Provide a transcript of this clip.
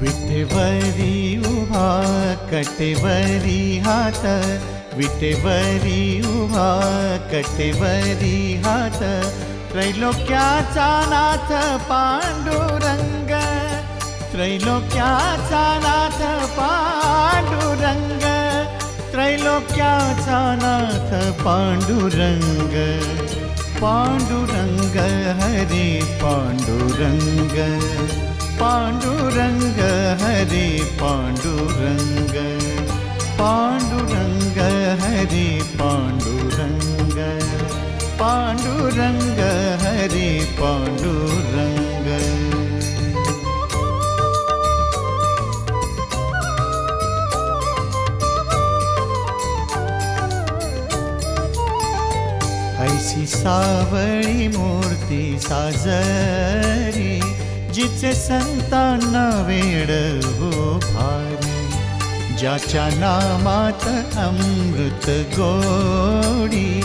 विटेवरी उभा कटेवरी हात विटेवरी उभा कटेवरी हात त्रैलोक्याचा नाथ पांडुरंग। त्रैलोक्याचा नाथ पांडुरंग। त्रैलोक्याचा नाथ पांडुरंग। पांडुरंग, हरे पांडुरंग। पांडुरंग हरे पांडुरंग। पांडुरंग हरे पांडुरंग। पांडुरंग हरे पांडुरंग। ऐसी सावळी मूर्ती साजरी जिचे संतांना वेड हो भारी. ज्याच्या नामात अमृत गोडी.